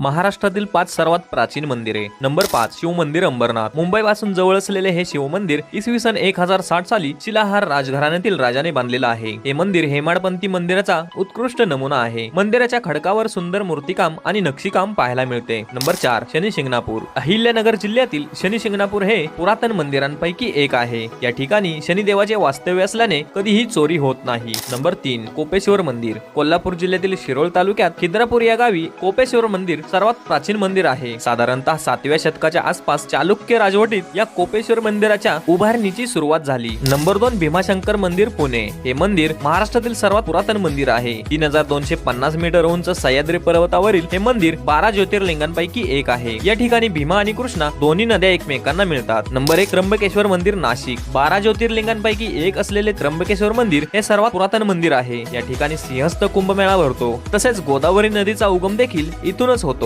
महाराष्ट्रातील पाच सर्वात प्राचीन मंदिरे. नंबर पाच शिव मंदिर अंबरनाथ. मुंबई पासून जवळ असलेले हे शिव मंदिर इसवी सन एक हजार साठ साली शिलाहार राजघराण्यातील राजाने बांधलेलं आहे. हे मंदिर हेमाडपंथी मंदिराचा उत्कृष्ट नमुना आहे. मंदिराच्या खडकावर सुंदर मूर्तिकाम आणि नक्षीकाम पाहायला मिळते. नंबर चार शनी शिंगणापूर. अहिल्यानगर जिल्ह्यातील शनी शिंगणापूर हे पुरातन मंदिरांपैकी एक आहे. या ठिकाणी शनिदेवाचे वास्तव्य असल्याने कधीही चोरी होत नाही. नंबर तीन कोपेश्वर मंदिर. कोल्हापूर जिल्ह्यातील शिरोळ तालुक्यात खिद्रापूर या गावी कोपेश्वर मंदिर सर्वात प्राचीन मंदिर आहे. साधारणतः सातव्या शतकाच्या आसपास चालुक्य राजवटीत या कोपेश्वर मंदिराच्या उभारणीची सुरुवात झाली. नंबर दोन भीमाशंकर मंदिर पुणे. हे मंदिर महाराष्ट्रातील सर्वात पुरातन मंदिर आहे. तीन हजार दोनशे पन्नास मीटर उंच सह्याद्री पर्वतावरील हे मंदिर बारा ज्योतिर्लिंगांपैकी एक आहे. या ठिकाणी भीमा आणि कृष्णा दोन्ही नद्या एकमेकांना मिळतात. नंबर एक त्र्यंबकेश्वर मंदिर नाशिक. बारा ज्योतिर्लिंगांपैकी एक असलेले त्र्यंबकेश्वर मंदिर हे सर्वात पुरातन मंदिर आहे. या ठिकाणी सिंहस्थ कुंभमेळा भरतो. तसेच गोदावरी नदीचा उगम देखील इथूनच होतो.